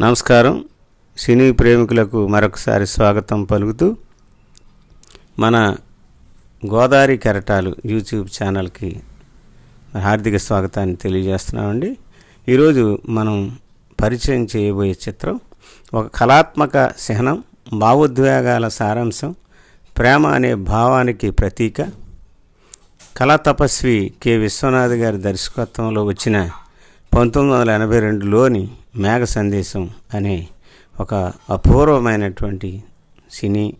నమస్కారం. సినీ ప్రేమికులకు మరొకసారి స్వాగతం పలుకుతూ మన గోదావరి కెరటాలు యూట్యూబ్ ఛానల్కి హార్దిక స్వాగతాన్ని తెలియజేస్తున్నామండి. ఈరోజు మనం పరిచయం చేయబోయే చిత్రం ఒక కళాత్మక చిహ్నం భావోద్వేగాల సారాంశం ప్రేమ అనే భావానికి ప్రతీక. కళా తపస్వి కె. విశ్వనాథ్ గారి దర్శకత్వంలో వచ్చిన పంతొమ్మిది వందల ఎనభై రెండులోని మేఘ సందేశం అనే ఒక అపూర్వమైనటువంటి సినీ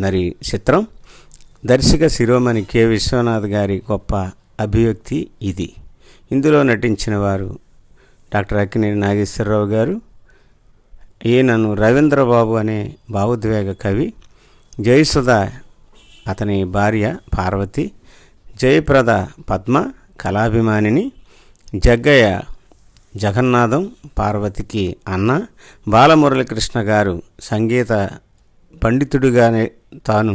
మరి చిత్రం. దర్శక శిరోమణి కె. విశ్వనాథ్ గారి గొప్ప అభివ్యక్తి ఇది. ఇందులో నటించిన వారు డాక్టర్ అక్కినేని నాగేశ్వరరావు గారు ఈయనను రవీంద్రబాబు అనే భావోద్వేగ కవి జయసుధ అతని భార్య పార్వతి జయప్రద పద్మ కళాభిమానిని జగ్గయ్య జగన్నాథం పార్వతికి అన్న బాలమురళీకృష్ణ గారు సంగీత పండితుడిగానే తాను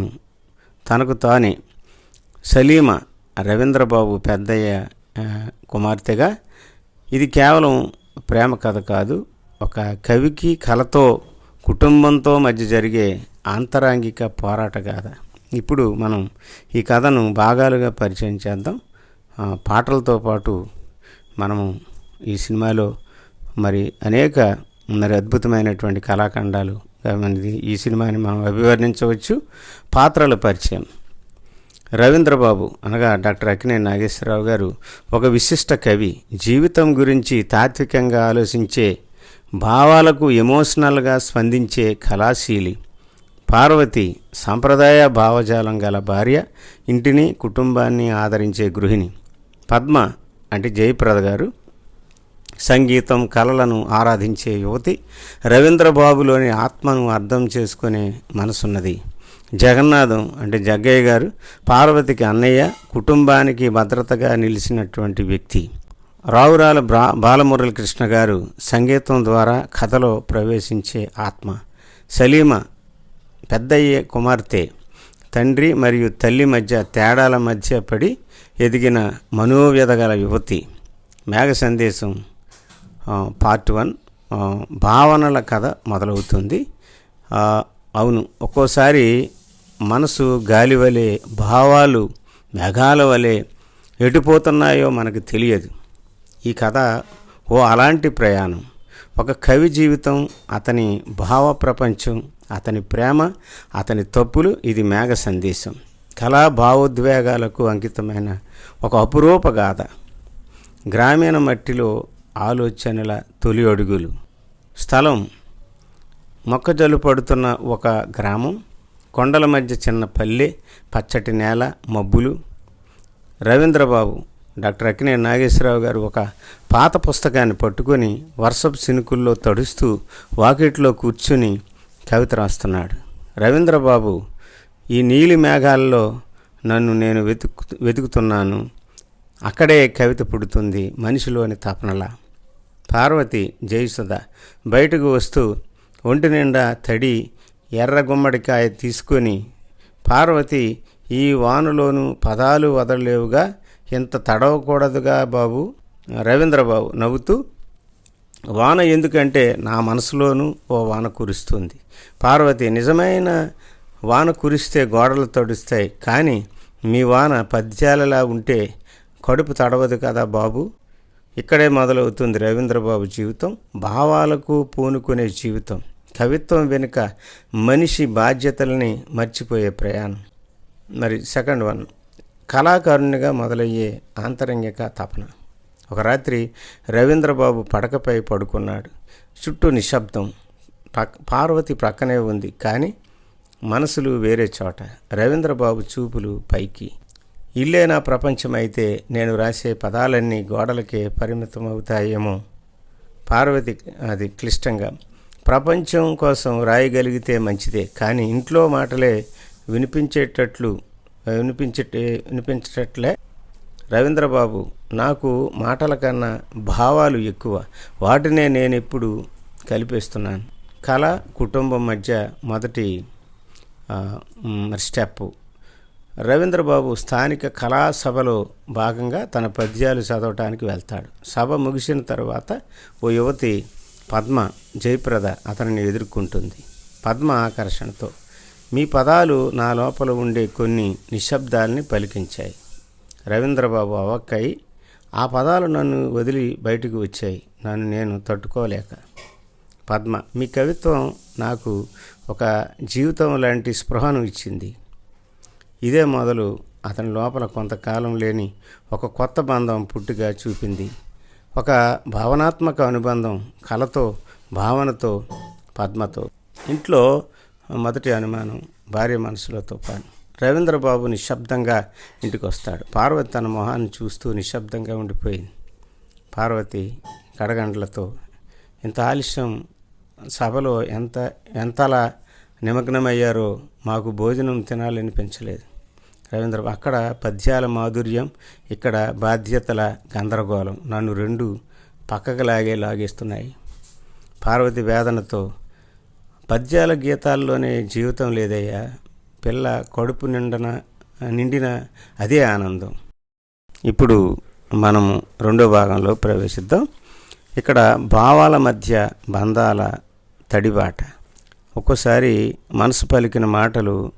తనకు తానే సలీమ రవీంద్రబాబు పెద్దయ్య కుమార్తెగా. ఇది కేవలం ప్రేమ కథ కాదు ఒక కవికి కళతో కుటుంబంతో మధ్య జరిగే ఆంతరాంగిక పోరాట కథ ఇప్పుడు మనం ఈ కథను భాగాలుగా పరిచయం చేద్దాం. పాటలతో పాటు మనము ఈ సినిమాలో మరి అనేక మరి అద్భుతమైనటువంటి కళాఖండాలు మనది ఈ సినిమాని మనం అభివర్ణించవచ్చు. పాత్రల పరిచయం. రవీంద్రబాబు అనగా డాక్టర్ అక్కినేని నాగేశ్వరరావు గారు ఒక విశిష్ట కవి. జీవితం గురించి తాత్వికంగా ఆలోచించే భావాలకు ఎమోషనల్గా స్పందించే కళాశీలి. పార్వతి సాంప్రదాయ భావజాలం గల భార్య ఇంటిని కుటుంబాన్ని ఆదరించే గృహిణి. పద్మ అంటే జయప్రద గారు సంగీతం కళలను ఆరాధించే యువతి రవీంద్రబాబులోని ఆత్మను అర్థం చేసుకునే మనసున్నది. జగన్నాథం అంటే జగ్గయ్య గారు పార్వతికి అన్నయ్య కుటుంబానికి భద్రతగా నిలిచినటువంటి వ్యక్తి. రావురాల బ్రా బాలమురళి కృష్ణ గారు సంగీతం ద్వారా కథలో ప్రవేశించే ఆత్మ. సలీమ పెద్దయ్య కుమార్తె. తండ్రి మరియు తల్లి మధ్య తేడాల మధ్య పడి ఎదిగిన మనోవ్యధగల యువతి. మేఘ సందేశం పార్ట్ వన్ భావనల కథ మొదలవుతుంది. అవును ఒక్కోసారి మనసు గాలి వలె భావాలు మేఘాల వలె ఎటుపోతున్నాయో మనకు తెలియదు. ఈ కథ ఓ అలాంటి ప్రయాణం. ఒక కవి జీవితం అతని భావ ప్రపంచం అతని ప్రేమ అతని తప్పులు ఇది మేఘ సందేశం. కళా భావోద్వేగాలకు అంకితమైన ఒక అపురూప గాథ. గ్రామీణ మట్టిలో ఆలోచనల తొలి అడుగులు. స్థలం. మొక్కజల్లు పడుతున్న ఒక గ్రామం. కొండల మధ్య చిన్న పల్లె పచ్చటి నేల మబ్బులు. రవీంద్రబాబు డాక్టర్ అక్కినే నాగేశ్వరరావు గారు ఒక పాత పుస్తకాన్ని పట్టుకొని వర్షపు సినుకుల్లో తడుస్తూ వాకిట్లో కూర్చుని కవిత రాస్తున్నాడు. రవీంద్రబాబు ఈ నీలి మేఘాల్లో నన్ను నేను వెతుకు వెతుకుతున్నాను. అక్కడే కవిత పుడుతుంది మనిషిలోని తపనల. పార్వతి జయసుధ బయటకు వస్తూ ఒంటి నిండా తడి ఎర్ర గుమ్మడికాయ తీసుకొని పార్వతి ఈ వానలోనూ పదాలు వదలలేవుగా? ఇంత తడవకూడదుగా బాబు? రవీంద్రబాబు నవ్వుతూ వాన ఎందుకంటే నా మనసులోనూ ఓ వాన కురుస్తుంది. పార్వతి నిజమైన వాన కురిస్తే గోడలు తడుస్తాయి కానీ మీ వాన పద్యాలలా ఉంటే కడుపు తడవదు కదా బాబు? ఇక్కడే మొదలవుతుంది రవీంద్రబాబు జీవితం భావాలకు పూనుకునే జీవితం కవిత్వం వెనుక మనిషి బాధ్యతల్ని మర్చిపోయే ప్రయాణం. మరి సెకండ్ వన్ కళాకారునిగా మొదలయ్యే ఆంతరంగిక తపన. ఒక రాత్రి రవీంద్రబాబు పడకపై పడుకున్నాడు. చుట్టూ నిశ్శబ్దం. పార్వతి ప్రక్కనే ఉంది కానీ మనసులు వేరే చోట. రవీంద్రబాబు చూపులు పైకి. ఇల్లే నా ప్రపంచం అయితే నేను రాసే పదాలన్నీ గోడలకే పరిమితం అవుతాయేమో పార్వతి అది క్లిష్టంగా. ప్రపంచం కోసం రాయగలిగితే మంచిదే కానీ ఇంట్లో మాటలే వినిపించేటట్లు వినిపించే వినిపించేటట్లే రవీంద్రబాబు నాకు మాటల కన్నా భావాలు ఎక్కువ. వాటినే నేను ఇప్పుడు కలిపేస్తున్నాను. కళ కుటుంబం మధ్య మొదటి స్టెప్ రవీంద్రబాబు స్థానిక కళాసభలో భాగంగా తన పద్యాలు చదవటానికి వెళ్తాడు. సభ ముగిసిన తర్వాత ఓ యువతి పద్మ జయప్రద అతనిని ఎదుర్కొంటుంది. పద్మ ఆకర్షణతో. మీ పదాలు నా లోపల ఉండే కొన్ని నిశ్శబ్దాల్ని పలికించాయి. రవీంద్రబాబు అవక్కై ఆ పదాలు నన్ను వదిలి బయటకు వచ్చాయి. నన్ను నేను తట్టుకోలేక. పద్మ మీ కవిత్వం నాకు ఒక జీవితం లాంటి స్పృహను ఇచ్చింది. ఇదే మొదలు అతని లోపల కొంతకాలం లేని ఒక కొత్త బంధం పుట్టుగా చూపింది. ఒక భావనాత్మక అనుబంధం కళతో భావనతో పద్మతో. ఇంట్లో మొదటి అనుమానం భార్య మనసులో తుఫాను. రవీంద్రబాబు నిశ్శబ్దంగా ఇంటికి వస్తాడు పార్వతి తన మొహాన్ని చూస్తూ నిశ్శబ్దంగా ఉండిపోయింది. పార్వతి కడగండ్లతో ఇంత ఆలస్యం సభలో ఎంత ఎంతలా నిమగ్నమయ్యారో మాకు భోజనం తినాలనిపించలేదు రవీంద్ర అక్కడ పద్యాల మాధుర్యం ఇక్కడ బాధ్యతల గందరగోళం నన్ను రెండు పక్కకు లాగే లాగేస్తున్నాయి. పార్వతి వేదనతో పద్యాల గీతాల్లోనే జీవితం లేదయ్యా. పిల్ల కడుపు నిండన నిండిన అదే ఆనందం. ఇప్పుడు మనము రెండో భాగంలో ప్రవేశిద్దాం. ఇక్కడ భావాల మధ్య బంధాల తడిబాట. ఒక్కోసారి మనసు పలికిన మాటలు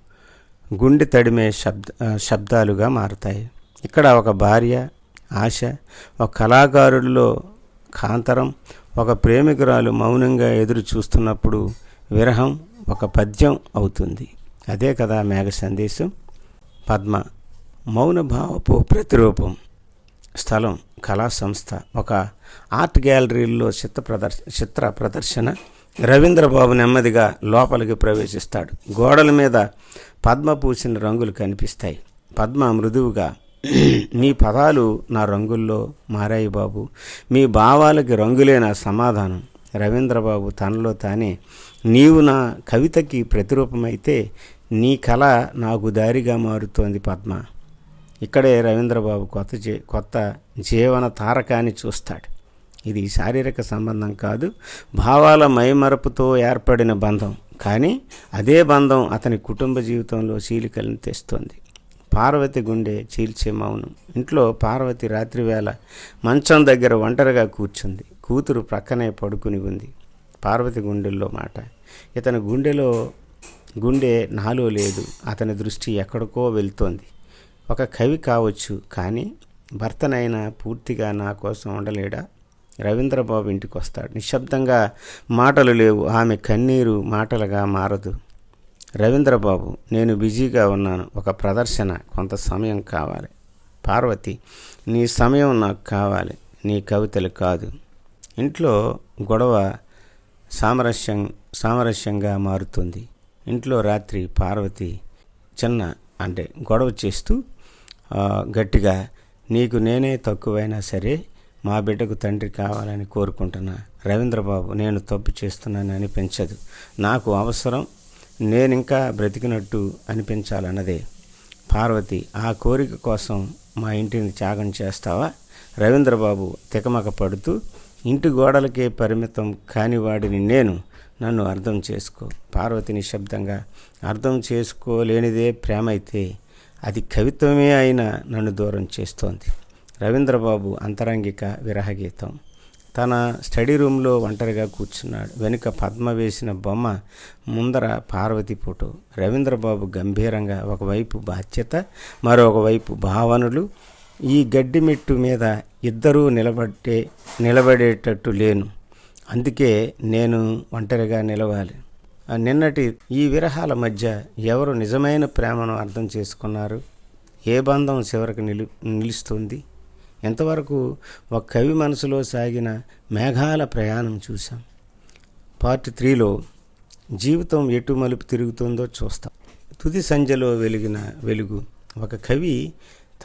గుండె తడిమే శబ్ద శబ్దాలుగా మారుతాయి. ఇక్కడ ఒక భార్య ఆశ ఒక కళాకారుడిలో కాంతరం ఒక ప్రేమికురాలు మౌనంగా ఎదురు చూస్తున్నప్పుడు విరహం ఒక పద్యం అవుతుంది. అదే కదా మేఘ సందేశం. పద్మ మౌన భావపు ప్రతిరూపం స్థలం కళా సంస్థ ఒక ఆర్ట్ గ్యాలరీలో చిత్ర ప్రదర్శ చిత్ర ప్రదర్శన. రవీంద్రబాబు నెమ్మదిగా లోపలికి ప్రవేశిస్తాడు. గోడల మీద పద్మ పూసిన రంగులు కనిపిస్తాయి. పద్మ మృదువుగా మీ పదాలు నా రంగుల్లో మారాయి బాబు. మీ భావాలకి రంగులే నా సమాధానం. రవీంద్రబాబు తనలో తానే నీవు నా కవితకి ప్రతిరూపమైతే నీ కళ నాకు దారిగా మారుతోంది పద్మ. ఇక్కడే రవీంద్రబాబు కొత్త జీ కొత్త జీవన తారకాన్ని చూస్తాడు. ఇది శారీరక సంబంధం కాదు భావాల మైమరపుతో ఏర్పడిన బంధం. కానీ అదే బంధం అతని కుటుంబ జీవితంలో చీలికలను తెస్తోంది. పార్వతి గుండె చీల్చే మౌనం. ఇంట్లో పార్వతి రాత్రివేళ మంచం దగ్గర ఒంటరిగా కూర్చుంది. కూతురు ప్రక్కనే పడుకుని ఉంది. పార్వతి గుండెల్లో మాట. ఇతని గుండెలో గుండె నాలో లేదు. అతని దృష్టి ఎక్కడికో వెళ్తోంది. ఒక కవి కావచ్చు కానీ భర్తనైనా పూర్తిగా నా కోసం ఉండలేడా? రవీంద్రబాబు ఇంటికి వస్తాడు నిశ్శబ్దంగా మాటలు లేవు. ఆమె కన్నీరు మాటలుగా మారదు. రవీంద్రబాబు నేను బిజీగా ఉన్నాను. ఒక ప్రదర్శన. కొంత సమయం కావాలి. పార్వతి నీ సమయం నాకు కావాలి. నీ కవితలు కాదు. ఇంట్లో గొడవ సామరస్యం సామరస్యంగా మారుతుంది. ఇంట్లో రాత్రి పార్వతి చిన్న అంటే గొడవ చేస్తూ గట్టిగా నీకు నేనే తక్కువైనా సరే మా బిడ్డకు తండ్రి కావాలని కోరుకుంటున్నా. రవీంద్రబాబు నేను తప్పు చేస్తున్నాను అనిపించదు. నాకు అవసరం నేను ఇంకా బ్రతికినట్టు అనిపించాలన్నదే. పార్వతి ఆ కోరిక కోసం మా ఇంటిని త్యాగం చేస్తావా రవీంద్రబాబు తికమక పడుతూ ఇంటి గోడలకే పరిమితం కానివాడిని నేను నన్ను అర్థం చేసుకో. పార్వతి నిశ్శబ్దంగా అర్థం చేసుకోలేనిదే ప్రేమ అయితే అది కవిత్వమే అయినా నన్ను దూరం చేస్తోంది. రవీంద్రబాబు అంతరంగిక విరహగీతం. తన స్టడీ రూమ్లో ఒంటరిగా కూర్చున్నాడు. వెనుక పద్మ వేసిన బొమ్మ ముందర పార్వతి ఫోటో. రవీంద్రబాబు గంభీరంగా ఒకవైపు బాధ్యత మరొకవైపు భావనలు. ఈ గడ్డి మెట్టు మీద ఇద్దరూ నిలబడే నిలబడేటట్టు లేను. అందుకే నేను ఒంటరిగా నిలవాలి. నిన్నటి ఈ విరహాల మధ్య ఎవరు నిజమైన ప్రేమను అర్థం చేసుకున్నారు? ఏ బంధం చివరికి నిలు నిలుస్తుంది? ఇంతవరకు ఒక కవి మనసులో సాగిన మేఘాల ప్రయాణం చూసాం పార్ట్ త్రీలో జీవితం ఎటు మలుపు తిరుగుతుందో చూస్తాం. తుది సంధ్యలో వెలిగిన వెలుగు ఒక కవి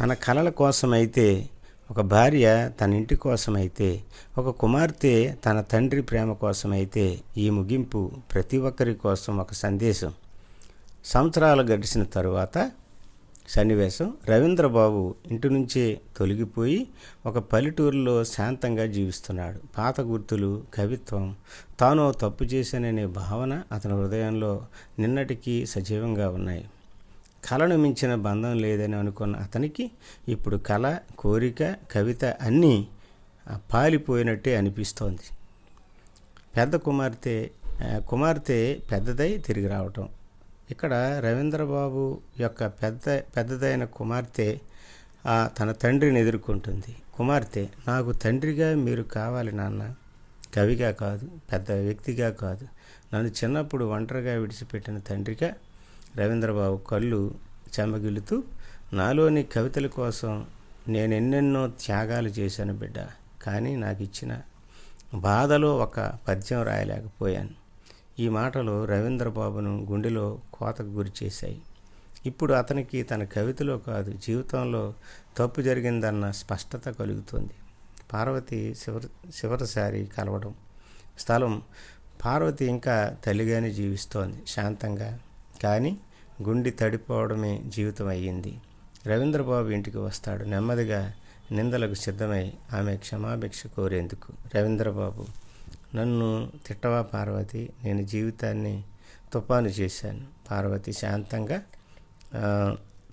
తన కళల కోసమైతే ఒక భార్య తన ఇంటి కోసమైతే ఒక కుమార్తె తన తండ్రి ప్రేమ కోసమైతే ఈ ముగింపు ప్రతి ఒక్కరి కోసం ఒక సందేశం. సంవత్సరాలు గడిచిన తరువాత సన్నివేశం. రవీంద్రబాబు ఇంటి నుంచే తొలగిపోయి ఒక పల్లెటూరులో శాంతంగా జీవిస్తున్నాడు. పాత గుర్తులు కవిత్వం తాను తప్పు చేశాననే భావన అతని హృదయంలో నిన్నటికీ సజీవంగా ఉన్నాయి. కళను మించిన బంధం లేదని అనుకున్న అతనికి ఇప్పుడు కళ కోరిక కవిత అన్నీ పాలిపోయినట్టే అనిపిస్తోంది. పెద్ద కుమార్తె కుమార్తె పెద్దదై తిరిగి రావటం. ఇక్కడ రవీంద్రబాబు యొక్క పెద్ద పెద్దదైన కుమార్తె తన తండ్రిని ఎదుర్కొంటుంది. కుమార్తె నాకు తండ్రిగా మీరు కావాలి నాన్న. కవిగా కాదు పెద్ద వ్యక్తిగా కాదు. నన్ను చిన్నప్పుడు ఒంటరిగా విడిచిపెట్టిన తండ్రిగా రవీంద్రబాబు కళ్ళు చెమగిలుతూ నాలోని కవితల కోసం నేను ఎన్నెన్నో త్యాగాలు చేశాను బిడ్డ కానీ నాకు ఇచ్చిన బాధలో ఒక పద్యం రాయలేకపోయాను. ఈ మాటలు రవీంద్రబాబును గుండెలో కోతకు గురి చేశాయి. ఇప్పుడు అతనికి తన కవితలో కాదు జీవితంలో తప్పు జరిగిందన్న స్పష్టత కలుగుతుంది. పార్వతి చివరి చివరిసారి కలవడం స్థలం పార్వతి ఇంకా తల్లిగానే జీవిస్తోంది శాంతంగా. కానీ గుండె తడిపోవడమే జీవితం అయ్యింది రవీంద్రబాబు ఇంటికి వస్తాడు. నెమ్మదిగా నిందలకు సిద్ధమై ఆమె క్షమాభిక్ష కోరేందుకు. రవీంద్రబాబు నన్ను తిట్టవా పార్వతి? నేను జీవితాన్ని తుపాను చేశాను. పార్వతి శాంతంగా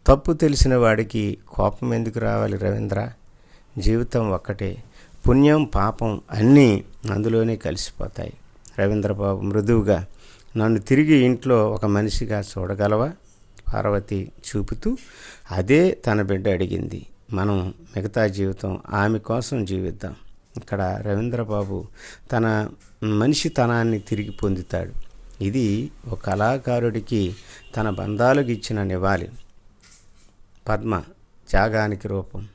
తప్పు తెలిసిన వాడికి కోపం ఎందుకు రావాలి రవీంద్ర? జీవితం ఒక్కటే. పుణ్యం పాపం అన్నీ అందులోనే కలిసిపోతాయి. రవీంద్రబాబు మృదువుగా నన్ను తిరిగి ఇంట్లో ఒక మనిషిగా చూడగలవా? పార్వతి చూపుతూ అదే తన బిడ్డ అడిగింది. మనం మిగతా జీవితం ఆమె కోసం జీవిద్దాం. ఇక్కడ రవీంద్రబాబు తన మనిషితనాన్ని తిరిగి పొందుతాడు. ఇది ఒక కళాకారుడికి తన బంధాలకు ఇచ్చిన నివాళి. పద్మ త్యాగానికి రూపం.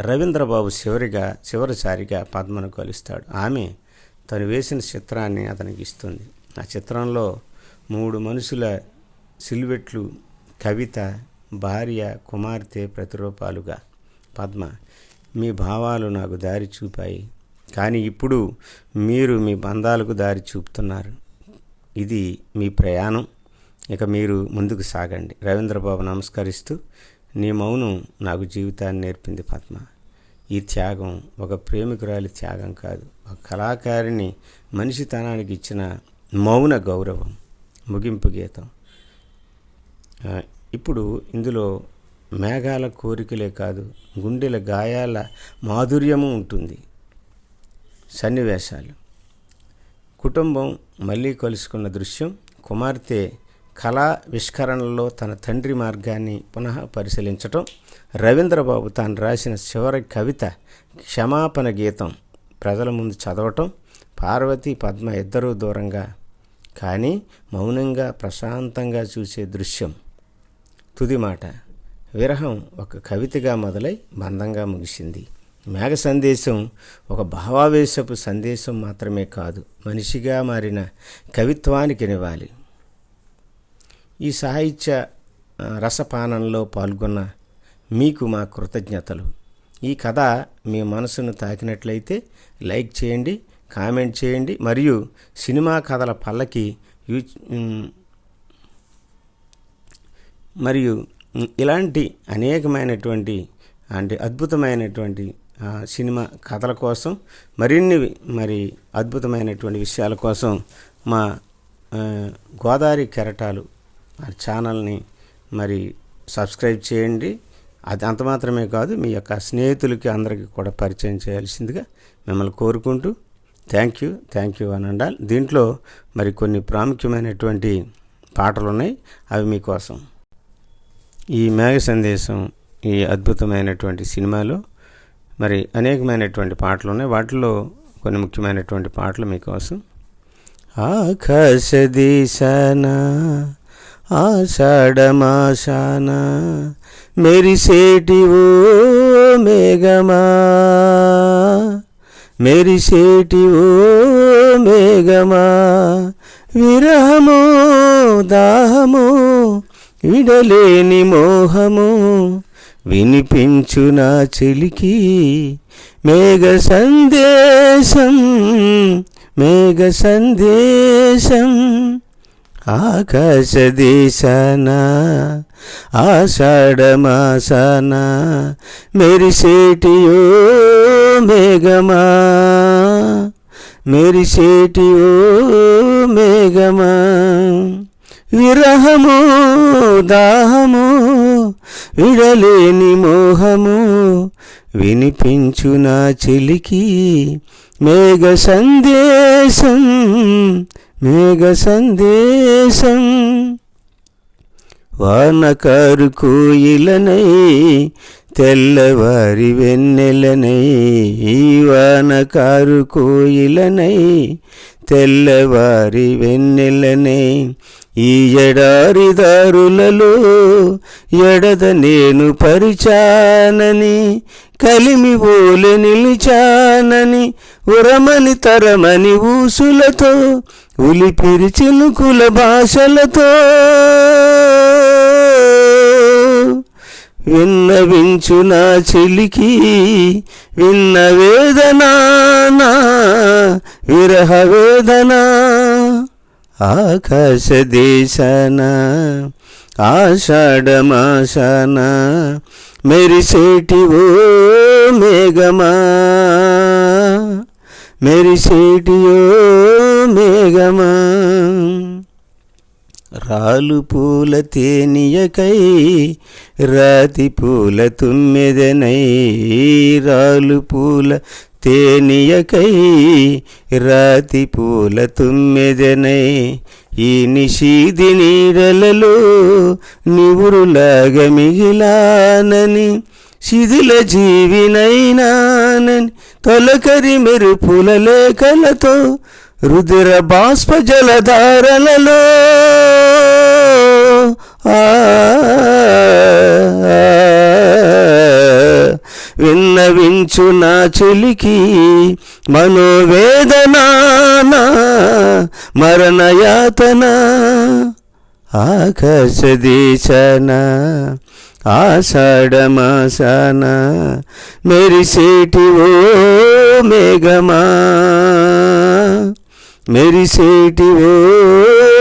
రవీంద్రబాబు చివరిగా చివరిసారిగా పద్మను కలుస్తాడు. ఆమె తను వేసిన చిత్రాన్ని అతనికి ఇస్తుంది. ఆ చిత్రంలో మూడు మనుషుల సిల్వెట్లు కవిత భార్య కుమార్తె ప్రతిరూపాలుగా. పద్మ మీ భావాలు నాకు దారి చూపాయి. కానీ ఇప్పుడు మీరు మీ బంధాలకు దారి చూపుతున్నారు. ఇది మీ ప్రయాణం. ఇక మీరు ముందుకు సాగండి. రవీంద్రబాబు నమస్కరిస్తూ నీ మౌనం నాకు జీవితాన్ని నేర్పింది పద్మ. ఈ త్యాగం ఒక ప్రేమికురాలి త్యాగం కాదు. ఒక కళాకారిని మనిషితనానికి ఇచ్చిన మౌన గౌరవం. ముగింపు గీతం. ఇప్పుడు ఇందులో మేఘాల కోరికలే కాదు గుండెల గాయాల మాధుర్యము ఉంటుంది. సన్నివేశాలు. కుటుంబం మళ్ళీ కలుసుకున్న దృశ్యం కుమార్తె కళా విష్కరణలో తన తండ్రి మార్గాన్ని పునః పరిశీలించటం రవీంద్రబాబు తాను రాసిన చివరి కవిత క్షమాపణ గీతం ప్రజల ముందు చదవటం పార్వతి పద్మ ఇద్దరూ దూరంగా కానీ మౌనంగా ప్రశాంతంగా చూసే దృశ్యం. తుది మాట. విరహం ఒక కవితగా మొదలై బంధంగా ముగిసింది. మేఘ సందేశం ఒక భావావేశపు సందేశం మాత్రమే కాదు మనిషిగా మారిన కవిత్వానికి నివాలి ఈ సాహిత్య రసపానంలో పాల్గొన్న మీకు మా కృతజ్ఞతలు. ఈ కథ మీ మనసును తాకినట్లయితే లైక్ చేయండి కామెంట్ చేయండి. మరియు సినిమా కథల పల్లకి యూ మరియు ఇలాంటి అనేకమైనటువంటి అంటే అద్భుతమైనటువంటి సినిమా కథల కోసం మరిన్ని మరి అద్భుతమైనటువంటి విషయాల కోసం మా గోదావరి కెరటాలు ఆ ఛానల్ని మరి సబ్స్క్రైబ్ చేయండి. అది అంత మాత్రమే కాదు మీ యొక్క స్నేహితులకి అందరికీ కూడా పరిచయం చేయాల్సిందిగా మిమ్మల్ని కోరుకుంటూ థ్యాంక్ యూ థ్యాంక్ యూ అని అండాలి దీంట్లో మరి కొన్ని ప్రాముఖ్యమైనటువంటి పాటలు ఉన్నాయి అవి మీకోసం ఈ మేఘ సందేశం ఈ అద్భుతమైనటువంటి సినిమాలో మరి అనేకమైనటువంటి పాటలు ఉన్నాయి వాటిలో కొన్ని ముఖ్యమైనటువంటి పాటలు మీకోసం ఆకాశ దిశాన ఆషాఢమాషాన మెరిసేటి ఓ మేఘమా మెరిసేటి ఓ మేఘమా విరహము దాహము విడలేని మోహము వినిపించు నా చెలికి మేఘ సందేశం మేఘ సందేశం. ఆకాశ దేశాన ఆషాఢమాసాన మెరిసేటియో మేఘమా మెరిసేటియో మేఘమా. విరహము దాహము విడలేని మోహము వినిపించు నా చెలికి మేఘ సందేశం మేఘ సందేశం వానకారు కోయిలనై తెల్లవారి వెన్నెలనై వానకారు కోయిలనై తెల్లవారి వెన్నెలనై ఈ ఎడారి దారులలో ఎడద నేను పరిచానని కలిమి ఓలె నిలిచానని ఉరమని తరమని ఊసులతో ఉలిపిరి చినుకుల భాషలతో విన్నవించు నా చెలికి విన్న వేదనా విరహ వేదనా. ఆకాశ దేశాన ఆషాఢమాసాన మెరిసేటి ఓ మేఘమా మెరిసేటి ఓ మేఘమా. రాలు పూల తేనియకై రాతి పూల తుమ్మెదనై రాలు పూల తేనియకై రాతి పూల తుమ్మెదనై ఈ నిషీది నీడలలో నివురులాగా మిగిలానని శిథిల జీవినైనానని తొలకరి మెరుపుల లేఖలతో రుదిర బాష్ప జలధారలలో ఆ, విన్నవించు నా చెలికి మనోవేదనా మరణయాతన ఆకాశ దేశాన ఆషాఢమాసాన మెరిసేటి ఓ మేఘమా. మెరిసేటి ఓ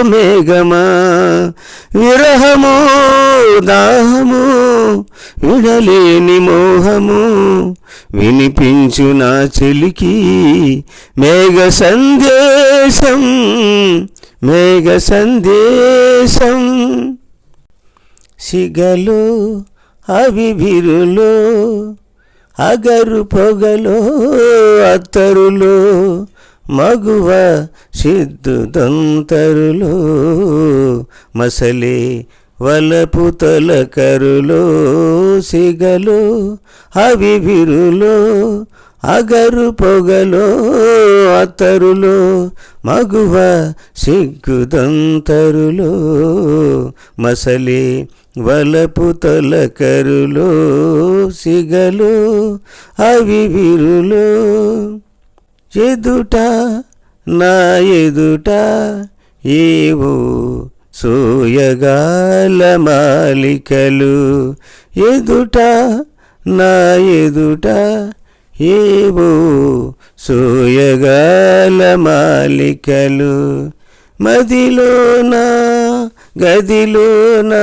మేఘమా విరహము దాహము విడలేని మోహము వినిపించు నా చెలికి మేఘ సందేశం మేఘ సందేశం. సిగలు అవిభిరులు అగరు పొగలో అత్తరులో మగువ సిద్ధు దంతరులు మసలి వలపు సిగలో సిగలు అవిభిరులో అగరు పొగలో అతరులో మగువ సిగ్గుదంతరులో మసలి వలపు తొలకరులో సిగలు అవిభిరులో ఎదుట నా ఎదుట ఏవో సోయగాల మాలికలు. ఎదుట నా ఎదుట ఏవో సోయగాల మాలికలు. మదిలోన గదిలోన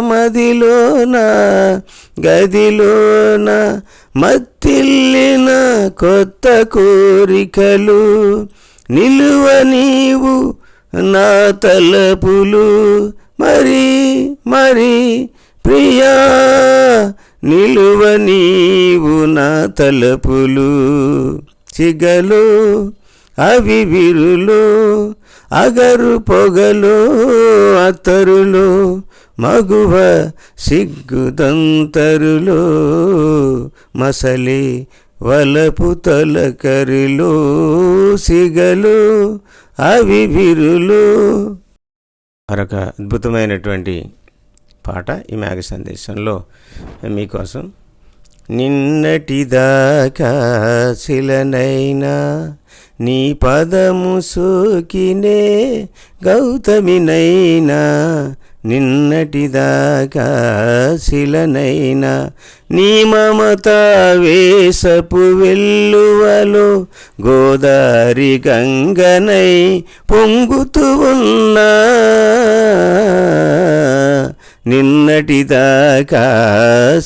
మదిలోన గదిలోన మత్తిల్లిన కొత్త కోరికలు నిలువ నీవు నా తలపులు. మరి మరి ప్రియా నిలువ నీవు నా తలపులు. చిగలు అవి విరులు అగరు పొగలు అతరులో మగువ సిగ్గుదంతరులో మసలి వలపు తలకరిలో సిగలు అవి విరులు. మరొక అద్భుతమైనటువంటి పాట ఈ మేఘ సందేశంలో మీకోసం. నిన్నటిదాకా శిలనైనా నీ పదము సోకినే గౌతమినైనా నిన్నటిదాకా శిలనైనా నీ మమత వేసపు వెల్లువలో గోదారి గంగనై పొంగుతూ ఉన్నా. నిన్నటిదాకా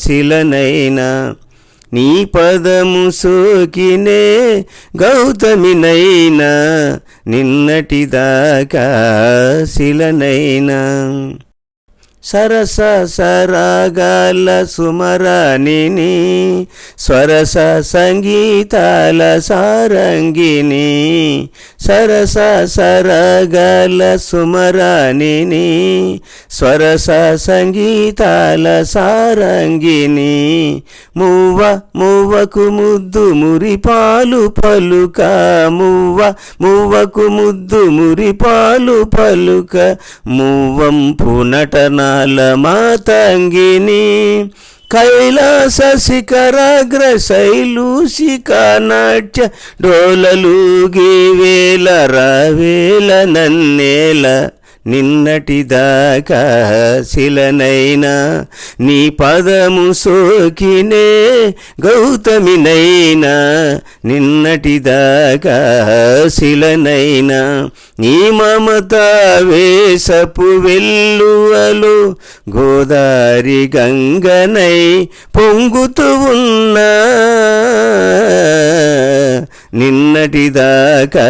శిలనైనా నీ పదము సోకినే గౌతమినైనా నిన్నటిదాకా శిలనైనా. సరస సరగాల సుమరానిని స్వరస సంగీతాల సారంగిని సరస సరగాల సుమరానిని స్వరస సంగీతాల సారంగిని. మువ్వ మువ్వకు ముద్దు మురిపాలు పలుక మువ్వ మువ్వకు ముద్దు మురిపాలు పలుక మువ్వం పునటనా నటనాల మాతంగిని కైలాస శిఖరాగ్ర శైలూషిక నాట్య డోలలుగి వేల రావేల నన్నేల నిన్నటిదాకా శిలనైనా నీ పదము సోకినే గౌతమినైనా నిన్నటిదాకా శిలనైనా నీ మమత వేసపు వెల్లువలు గోదారి గంగనై పొంగుతూ ఉన్నా. నిన్నటిదాకా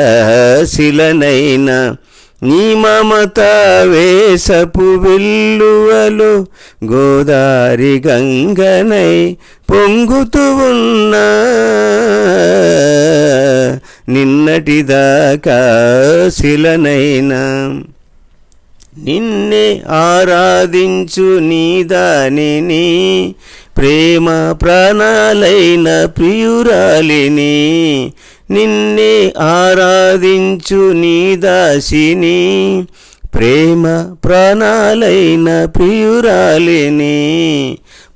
శిలనైనా నీ మమత వేసపు విల్లువలు గోదారి గంగనై పొంగుతూ ఉన్నా నిన్నటిదాకా శిలనైనా. నిన్నే ఆరాధించు నీ దానిని ప్రేమ ప్రాణాలైన ప్రియురాలిని. నిన్నే ఆరాధించు నీ దాసిని ప్రేమ ప్రాణాలైన ప్రియురాలిని.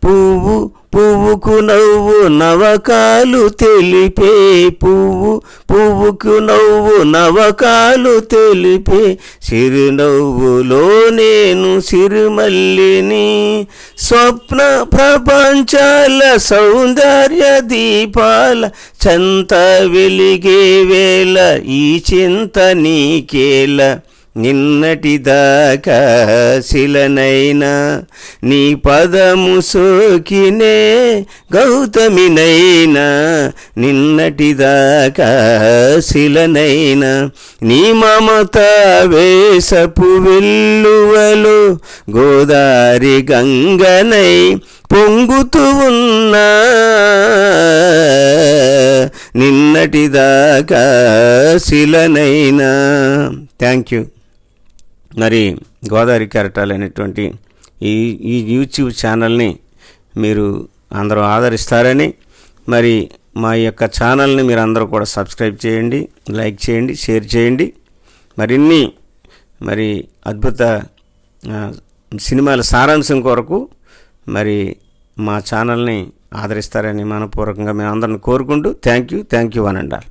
పువ్వు పువ్వుకు నవ్వు నవకాలు తెలిపే పువ్వు. పువ్వుకు నవ్వు నవకాలు తెలిపే చిరునవ్వులో నేను సిరిమల్లిని. స్వప్న ప్రపంచాల సౌందర్య దీపాల చంత వెలిగే వేళ ఈ చింత నీకేల. నిన్నటిదాకా శిలనైనా నీ పదము సోకినే గౌతమినైనా నిన్నటిదాకా శిలనైనా నీ మమత వేసపు వెల్లువలు గోదారి గంగనై పొంగుతూ ఉన్నా. నిన్నటిదాకా శిలనైనా. Thank you. మరి గోదావరి కెరటాలు అనేటువంటి ఈ ఈ యూట్యూబ్ ఛానల్ని మీరు అందరూ ఆదరిస్తారని మరి మా యొక్క ఛానల్ని మీరు అందరూ కూడా సబ్స్క్రైబ్ చేయండి లైక్ చేయండి షేర్ చేయండి. మరిన్ని మరి అద్భుత సినిమాల సారాంశం కొరకు మరి మా ఛానల్ని ఆదరిస్తారని మనపూర్వకంగా మేము అందరిని కోరుకుంటూ థ్యాంక్ యూ థ్యాంక్ యూ అని అండాలి